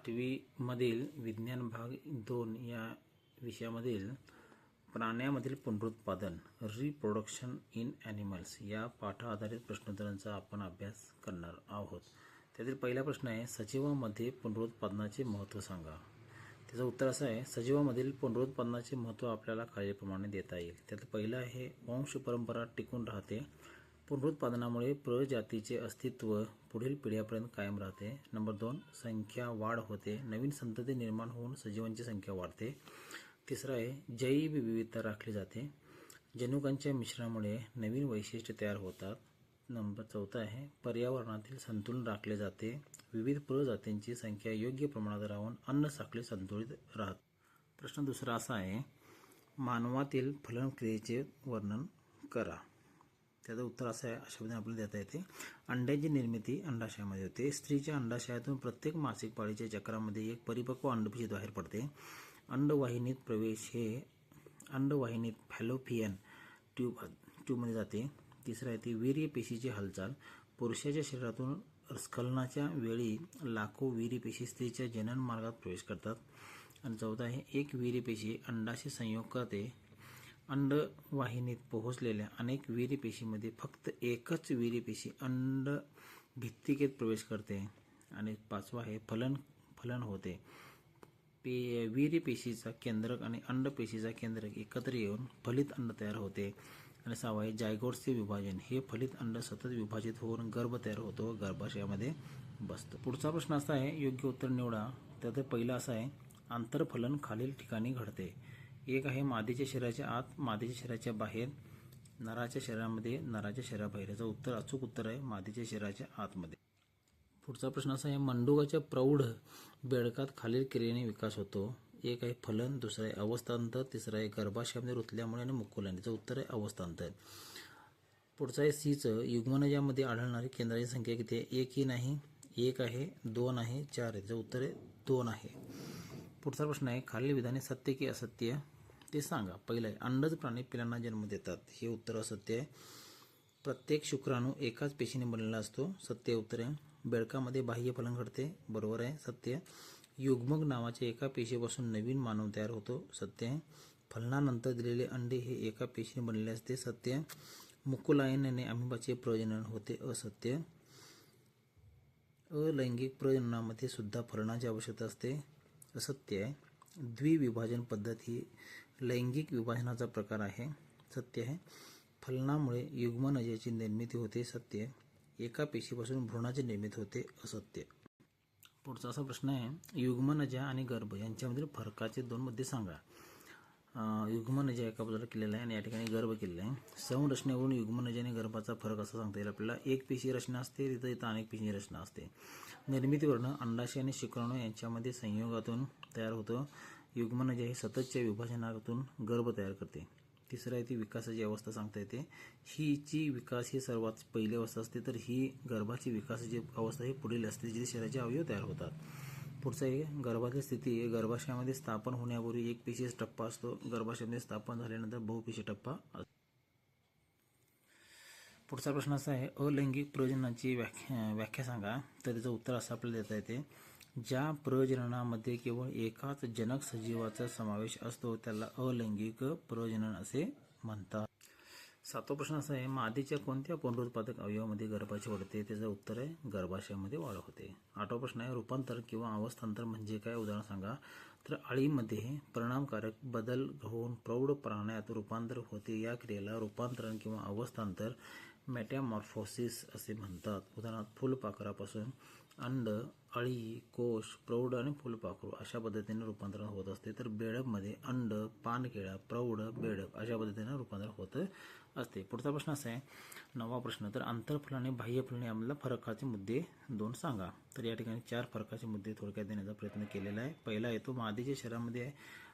आठवीमधील विज्ञान भाग दोन या विषयामधील प्राण्यामधील पुनरुत्पादन रिप्रोडक्शन इन ॲनिमल्स या पाठाधारित प्रश्नोत्तरांचा आपण अभ्यास करणार आहोत. त्यातील पहिला प्रश्न आहे सजीवामध्ये पुनरुत्पादनाचे महत्त्व सांगा. त्याचं उत्तर असं आहे सजीवामधील पुनरुत्पादनाचे महत्त्व आपल्याला खालीलप्रमाणे देता येईल. त्यात पहिलं आहे वंश परंपरा टिकून राहते. पुनरुत्पादनामुळे प्रजातीचे अस्तित्व पुढील पिढ्यापर्यंत कायम राहते. नंबर दोन संख्या वाढ होते. नवीन संतती निर्माण होऊन सजीवांची संख्या वाढते. तिसरं आहे जैव विविधता राखली जाते. जनुकांच्या मिश्रणामुळे नवीन वैशिष्ट्य तयार होतात. नंबर चौथा आहे पर्यावरणातील संतुलन राखले जाते. विविध प्रजातींची संख्या योग्य प्रमाणात राहून अन्न साखळी संतुलित राहत. प्रश्न दुसरा असा आहे मानवातील फलनक्रियेचे वर्णन करा. त्याचं उत्तर असं आहे अशा पद्धतीने आपल्याला देता येते. अंड्याची निर्मिती अंडाशयामध्ये होते. स्त्रीच्या अंडाशयातून प्रत्येक मासिक पाळीच्या चक्रामध्ये एक परिपक्व अंडपिशी बाहेर पडते. अंडवाहिनीत प्रवेश हे अंडवाहिनीत फॅलोफियन ट्यूब ट्यूबमध्ये जाते. तिसरं आहे ती वीर्य पेशीची हालचाल. पुरुषाच्या शरीरातून स्खलनाच्या वेळी लाखो वीर्यपेशी स्त्रीच्या जनन मार्गात प्रवेश करतात. आणि चौथा आहे एक वीर्यपेशी अंडाशी संयोग करते. अंडवाहिनीत पोहोचलेल्या अनेक वीर्यपेशीमध्ये फक्त एकच वीर्यपेशी अंड भित्तिकेत प्रवेश करते आणि पाचवा आहे फलन फलन होते. पे वीर्यपेशीचा केंद्रक आणि अंडपेशीचा केंद्रक एकत्र येऊन फलित अंड तयार होते. आणि सहावा आहे जायगोडचे विभाजन. हे फलित अंड सतत विभाजित होऊन गर्भ तयार होतो. व गर्भाशयामध्ये बसतो. पुढचा प्रश्न असा आहे योग्य उत्तर निवडा. त्यात पहिला असा आहे आंतरफलन खालील ठिकाणी घडते. एक आहे मादीच्या शरीराच्या आत मादीच्या शरीराच्या बाहेर नराच्या शरीरामध्ये नराच्या शरीराबाहेर. याचं उत्तर अचूक उत्तर आहे मादीच्या शरीराच्या आतमध्ये. पुढचा प्रश्न असा आहे मंडुगाच्या प्रौढ बेडकात खालील क्रियेने विकास होतो. एक आहे फलन दुसरं आहे अवस्थांतर तिसरं आहे गर्भाशयामध्ये रुतल्यामुळे आणि मुकुल्याने याचं उत्तर आहे अवस्थांतर. पुढचं आहे सीचं युग्मनजामध्ये आढळणारी केंद्राची संख्या किती आहे? एकही नाही एक आहे दोन आहे चार आहे. त्याचं उत्तर आहे दोन आहे. पुढचा प्रश्न आहे खालील विधाने सत्य की असत्य? ते सांगा. पहिलं आहे अंडज प्राणी पिलांना जन्म देतात. हे उत्तर असत्य. आहे प्रत्येक शुक्राणू एकाच पेशीने बनलेला असतो. सत्य उत्तर आहे बेडकामध्ये बाह्य फलन घडते. बरोबर आहे सत्य. युग्मक नावाच्या एका पेशीपासून नवीन मानव तयार होतो. सत्य. आहे फलनानंतर दिलेले अंडे हे एका पेशीने बनलेले असते. सत्य. मुकुलायनाने अमिबाचे प्रजनन होते. असत्य. अलैंगिक प्रजननामध्ये सुद्धा फलनाची आवश्यकता असते. असत्य. आहे द्विविभाजन पद्धत ही लैंगिक विभाजनाचा प्रकार आहे सत्य आहे. फलनामुळे युग्मनजयाची निर्मिती होते सत्य एका पेशीपासून भ्रूणाची निर्मिती होते असत्य. पुढचा असा प्रश्न आहे युग्मनजा आणि गर्भ यांच्यामधील फरकाचे दोन मुद्दे सांगा. अं, युग्मनजा एका बाजूला केलेला आहे आणि या ठिकाणी गर्भ केलेला आहे. संरचनेवरून युग्मनजा आणि गर्भाचा फरक असा सांगता येईल आपल्याला. एक पेशी रचना असते तिथं इथं अनेक पेशी रचना असते. निर्मितीवरनं अंडाशय आणि शुक्राणू यांच्यामध्ये संयोगातून तयार होतं. युग्मनजा हे म्हणजे सततच्या विभाजनातून गर्भ तयार करते. तिसरं आहे ती विकासाची अवस्था सांगता येते. हीची विकास ही सर्वात पहिली अवस्था असते तर ही गर्भाची विकासाची अवस्था ही पुढील असते जिथे शरीराचे अवयव तयार होतात. पुढचं आहे गर्भाची स्थिती. गर्भाशयामध्ये स्थापन होण्यापूर्वी एक पेशीच टप्पा असतो. गर्भाशयामध्ये स्थापन झाल्यानंतर बहुपेशी टप्पा पुढचा प्रश्न असा आहे अलैंगिक प्रयोजनाची व्याख्या व्याख्या सांगा. तर त्याचं उत्तर असं आपल्याला देता येते. ज्या प्रजननामध्ये केवळ एकाच जनक सजीवाचा समावेश असतो त्याला अलैंगिक प्रजनन असे म्हणतात. सातवा प्रश्न असा आहे मादीच्या कोणत्या पुनरुत्पादक अवयवामध्ये गर्भाशय वाढते त्याचं उत्तर आहे गर्भाशयामध्ये वाढ होते. आठवा प्रश्न आहे रूपांतर किंवा अवस्थांतर म्हणजे काय? उदाहरण सांगा. तर अळीमध्ये परिणामकारक बदल होऊन प्रौढ प्राण्यात रूपांतर होते. या क्रियेला रूपांतरण किंवा अवस्थांतर मेटॅमॉर्फोसिस असे म्हणतात. उदाहरणार्थ फुलपाखरापासून अंड अळी कोश प्रौढ आणि फुलपाखरू अशा पद्धतीने रूपांतरण होत असते. तर बेडकमध्ये अंड पानकेळा प्रौढ बेडक अशा पद्धतीने रूपांतर होत असते. पुढचा प्रश्न असा आहे. नवा प्रश्न. तर आंतरफलाने बाह्यफलाने आम्हाला फरकाचे मुद्दे दोन सांगा. तर या ठिकाणी चार फरकाचे मुद्दे थोडक्यात देण्याचा प्रयत्न केलेला आहे. पहिला येतो मादीच्या शरीरामध्ये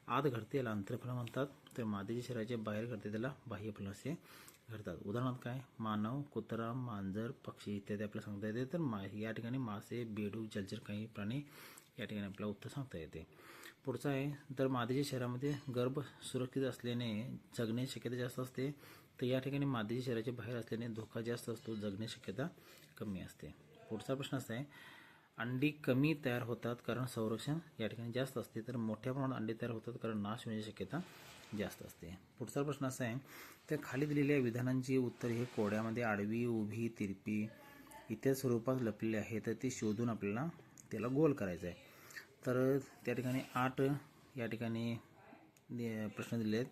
आत घडते याला आंतरफल म्हणतात. तर मादीच्या शरीराच्या बाहेर घडते त्याला बाह्यफल असे. घडतात उदाहरणार्थ काय? मानव कुत्रा मांजर पक्षी इत्यादी आपल्याला सांगता येते. तर मा या ठिकाणी मासे बेडू जलचर काही प्राणी या ठिकाणी आपल्याला उत्तर सांगता येते. पुढचा आहे तर मादीच्या शहरामध्ये गर्भ सुरक्षित असल्याने जगण्याची शक्यता जास्त असते तर या ठिकाणी मादीच्या शहराच्या बाहेर असल्याने धोका जास्त असतो जगण्याची शक्यता कमी असते. पुढचा प्रश्न असा आहे अंडी कमी तयार होतात कारण संरक्षण या ठिकाणी जास्त असते. तर मोठ्या प्रमाणात अंडी तयार होतात कारण नाश होण्याची शक्यता जास्त असते. पुढचा प्रश्न असा आहे तर खाली दिलेल्या विधानांची उत्तर हे कोड्यामध्ये आडवी उभी तिरपी इत्यादी स्वरूपात लपलेली आहे. तर ती शोधून आपल्याला त्याला गोल करायचं आहे. तर त्या ठिकाणी आठ या ठिकाणी प्रश्न दिले आहेत.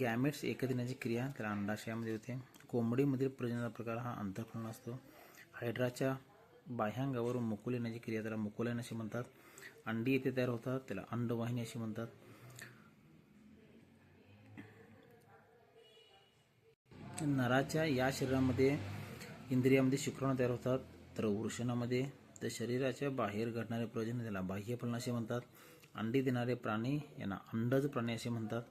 गॅमेट्स एकत्रिण्याची क्रिया त्याला अंडाशयामध्ये होते. कोंबडीमधील प्रजननाचा प्रकार हा अंतर्फलन असतो. हायड्राच्या बाह्यांगावरून मुकुल येण्याची क्रिया त्याला मुकुलन असे म्हणतात. अंडी येथे तयार होतात त्याला अंडवाहिनी असे म्हणतात. नराच्या या शरीरामध्ये इंद्रियामध्ये शुक्राणू तयार होतात तर वृषणामध्ये तर शरीराच्या बाहेर घडणारे प्रयोजन त्याला बाह्यफलन असे म्हणतात. अंडी देणारे प्राणी यांना अंडज प्राणी असे म्हणतात.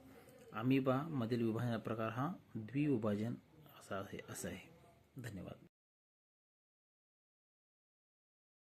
अमिबा मधील प्रकार हा द्विविभाजन असा आहे असा आहे. धन्यवाद.